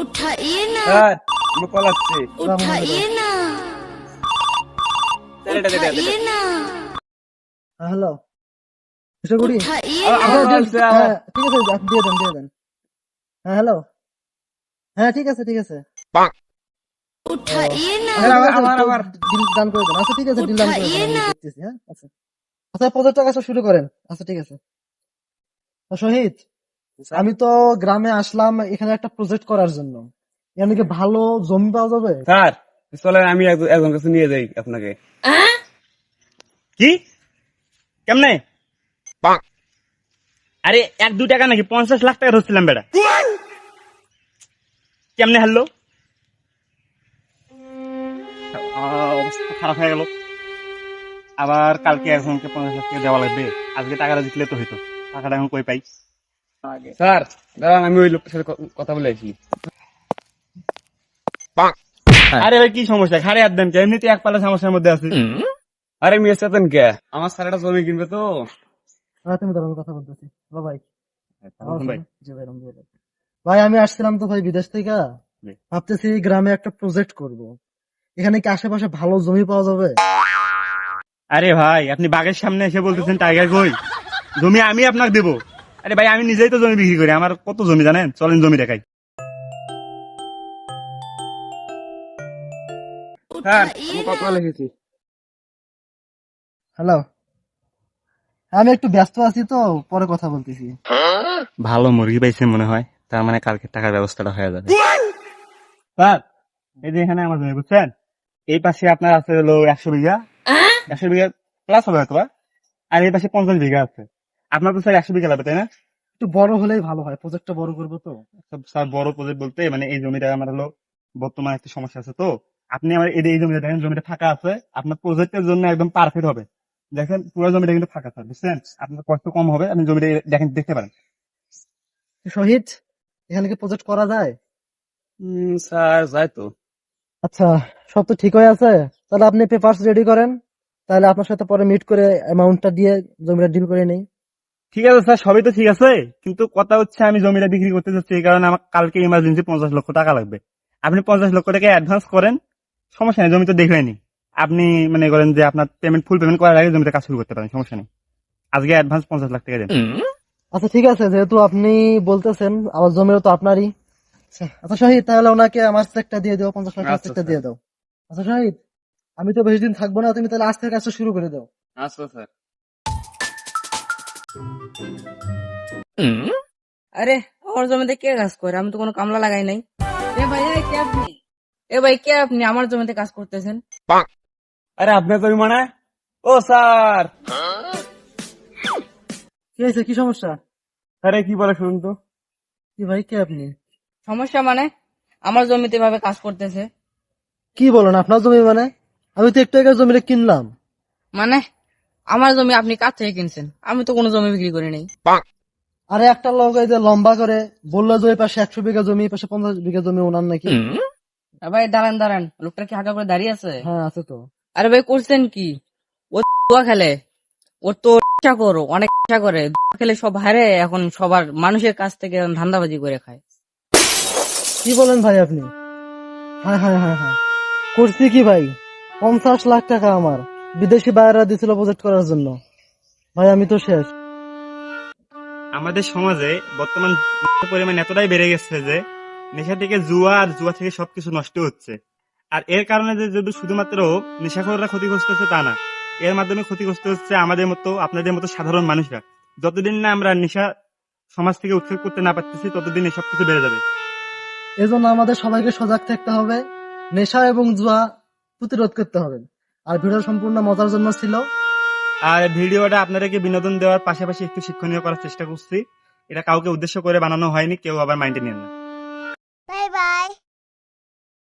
উঠাইয়ে না। আমি পালাচ্ছি। উঠাইয়ে না। উঠাইয়ে না। হ্যালো। মিস্টার গুড়ি। হ্যাঁ, ঠিক আছে দিয়ে দেন দিয়ে দেন। হ্যাঁ হ্যালো। হ্যাঁ ঠিক আছে ঠিক আছে। আচ্ছা ঠিক আছে ডিল আচ্ছা, হ্যাঁ, আচ্ছা। আচ্ছা, টাকা শুরু করেন। আচ্ছা ঠিক আছে। শহীদ। আমি তো গ্রামে আসলাম এখানে একটা প্রজেক্ট করার জন্য। এখানে কি ভালো জমি পাওয়া যাবে? স্যার চলেন আমি একজন কাছে নিয়ে যাই আপনাকে। কি? কেমনে? আরে এক দু টাকা নাকি? পঞ্চাশ লাখ টাকা ধরছিলাম বেটা। কেমনে হারলো? আহ, অবস্থা খারাপ হয়ে গেল। আবার কালকে একজনকে পঞ্চাশ লাখ টাকা দেওয়া লাগবে। আজকে টাকাটা জিতলে তো হইতো। টাকাটা এখন কই পাই? স্যার দাঁড়ান আমি ওই লোকটার সাথে কথা বলে আসি। আরে ভাই কি সমস্যা? খারে আর দেন কে? এমনিতে এক পালা সমস্যার মধ্যে আছে। আরে মিয়া চেতন কে? আমার স্যার একটা জমি কিনবে তো। হ্যাঁ তুমি দাঁড়ানো কথা বলতেছি। হ্যালো ভাই। ভাই। আমি আসছিলাম তো ভাই বিদেশ থেকে। ভাবতেছি গ্রামে একটা প্রজেক্ট করব। এখানে কি আশেপাশে ভালো জমি পাওয়া যাবে? আরে ভাই আপনি বাগের সামনে এসে বলতেছেন টাইগার কই? জমি আমি আপনাকে দেবো। আরে ভাই আমি নিজেই তো জমি বিক্রি করি আমার কত জমি জানেন? চলেন জমি দেখাই। আমি হ্যালো? আমি একটু ব্যস্ত আছি তো পরে কথা বলতেছি। ভালো মুরগি পাইছে মনে হয় তার মানে কালকে টাকার ব্যবস্থাটা হয়ে যাবে। স্যার এই যে এখানে আমার জমি বুঝছেন? এই পাশে আপনার আছে হলো একশো বিঘা। একশো বিঘা প্লাস হবে হয়তো আর এই পাশে পঞ্চাশ বিঘা আছে। আপনার তো স্যার একশো বিঘা লাগবে তাই না? একটু বড় হলেই ভালো হয় প্রজেক্টটা বড় করব তো। স্যার বড় প্রজেক্ট বলতে মানে এই জমিটা আমার হলো বর্তমানে একটা সমস্যা আছে তো। আপনি আমার এই জমিটা দেখেন জমিটা ফাঁকা আছে। আপনার প্রজেক্টের জন্য একদম পারফেক্ট হবে। দেখেন পুরো জমিটা কিন্তু ফাঁকা স্যার বুঝছেন? আপনার কষ্ট কম হবে আপনি জমিটা দেখেন দেখতে পারেন। শহীদ এখানে কি প্রজেক্ট করা যায়? হুম, স্যার যাই তো। আচ্ছা সব তো ঠিক হয়ে আছে। তাহলে আপনি পেপারস রেডি করেন। তাহলে আপনার সাথে পরে মিট করে অ্যামাউন্টটা দিয়ে জমিটা ডিল করে নেই। ঠিক আছে স্যার সবই তো ঠিক আছে কিন্তু কথা হচ্ছে আমি জমিটা বিক্রি করতে চাচ্ছি এই কারণে আমার কালকে ইমার্জেন্সি পঞ্চাশ লক্ষ টাকা লাগবে। আপনি পঞ্চাশ লক্ষ টাকা অ্যাডভান্স করেন সমস্যা নেই জমি তো দেখবেনি আপনি মানে করেন যে আপনার পেমেন্ট ফুল পেমেন্ট করার আগে জমিটা কাজ শুরু করতে পারেন সমস্যা নেই। আজকে অ্যাডভান্স পঞ্চাশ লাখ টাকা দেন। আচ্ছা ঠিক আছে যেহেতু আপনি বলতেছেন আমার জমিও তো আপনারই। আচ্ছা আচ্ছা শহীদ তাহলে ওনাকে আমার চেকটা দিয়ে দাও পঞ্চাশ লাখ আচ্ছা, চেকটা দিয়ে দাও। আচ্ছা শহীদ আমি তো বেশি দিন থাকব না তুমি তাহলে আজ থেকে কাজটা শুরু করে দাও। আচ্ছা স্যার। আরে আমার জমিতে কে কাজ করে? আমি তো কোনো কামলা লাগাই নাই। এ ভাই কে আপনি? এ ভাই কে আপনি? আমার জমিতে কাজ করতেছেন। আরে আপনার জমি মানে? ও স্যার! কি হয়েছে? কি সমস্যা? আরে কি বলে শুনুন তো। কি ভাই কে আপনি? সমস্যা মানে? আমার জমিতে এভাবে কাজ করতেছে। কি বলেন? আপনার জমি মানে? আমি তো একটু আগে জমিটা কিনলাম। মানে? আমার জমি আপনি কার থেকে কিনছেন? আমি তো কোনো জমি বিক্রি করি নাই। আরে একটা লোক এই যে লম্বা করে বলল যে ওই পাশে একশো বিঘা জমি এই পাশে পঞ্চাশ বিঘা জমি ওনার নাকি। ভাই দাঁড়ান দাঁড়ান। লোকটা কি হাঁকা করে দাঁড়িয়ে আছে? হ্যাঁ আছে তো। আরে ভাই করছেন কি? ও জুয়া খেলে। ওর তো ইচ্ছা করো অনেক ইচ্ছা করে। জুয়া খেলে সব হারে এখন সবার মানুষের কাছ থেকে ধান্দাবাজি করে খায়। কি বলেন ভাই আপনি? হ্যাঁ হ্যাঁ হ্যাঁ হ্যাঁ। করছি কি ভাই? পঞ্চাশ লাখ টাকা আমার। বিদেশি বাইরা দিছিল প্রজেক্ট করার জন্য। ভাই আমি তো শেষ। আমাদের সমাজে বর্তমান পরিমাণ এতটাই বেড়ে গেছে যে নেশা থেকে জুয়া আর জুয়া থেকে সবকিছু নষ্ট হচ্ছে। আর এর কারণে যে যদি শুধুমাত্র নেশাখোররা ক্ষতিগ্রস্ত হচ্ছে তা না এর মাধ্যমে ক্ষতিগ্রস্ত হচ্ছে আমাদের মতো আপনাদের মতো সাধারণ মানুষরা। যতদিন না আমরা নেশা সমাজ থেকে উৎখাত করতে না পারতেছি ততদিন এসব কিছু বেড়ে যাবে। এজন্য আমাদের সবাইকে সজাগ থাকতে হবে। নেশা এবং জুয়া প্রতিরোধ করতে হবে। আর ভিডিও সম্পূর্ণ মজার জন্য ছিল। আর ভিডিওটা আপনাদেরকে বিনোদন দেওয়ার পাশাপাশি একটু শিক্ষণীয় করার চেষ্টা করছি। এটা কাউকে উদ্দেশ্য করে বানানো হয়নি, কেউ আবার মাইন্ডে নিয়ে না।